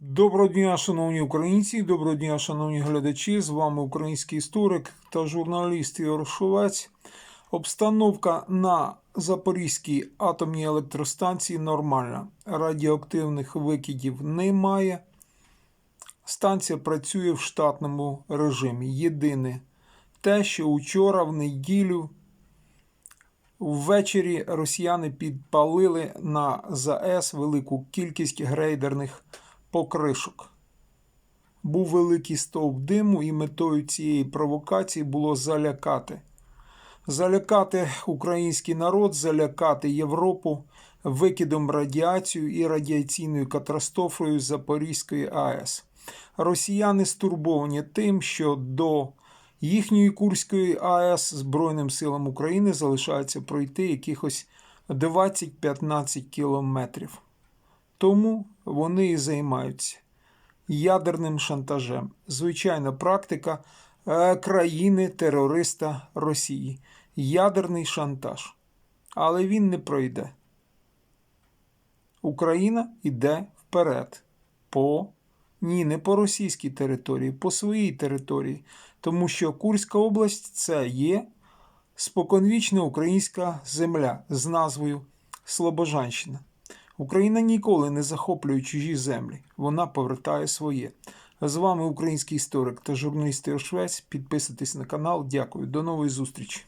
Доброго дня, шановні українці, доброго дня, шановні глядачі. З вами український історик та журналіст Ігор Шовець. Обстановка на Запорізькій атомній електростанції нормальна. Радіоактивних викидів немає. Станція працює в штатному режимі. Єдине те, що учора в неділю Ввечері росіяни підпалили на ЗАЕС велику кількість грейдерних покришок. Був великий стовп диму, і метою цієї провокації було залякати. Залякати український народ, залякати Європу викидом радіацію і радіаційною катастрофою Запорізької АЕС. Росіяни стурбовані тим, що до їхньої Курської АЕС Збройним силам України залишається пройти якихось 20-15 кілометрів. Тому вони і займаються ядерним шантажем. Звичайна практика е, країни-терориста Росії. Ядерний шантаж. Але він не пройде. Україна йде вперед. По ні, не по російській території, по своїй території. Тому що Курська область це є споконвічна українська земля з назвою Слобожанщина. Україна ніколи не захоплює чужі землі, вона повертає своє. З вами український історик та журналіст Швець. Підписуйтесь на канал. Дякую. До нової зустрічі.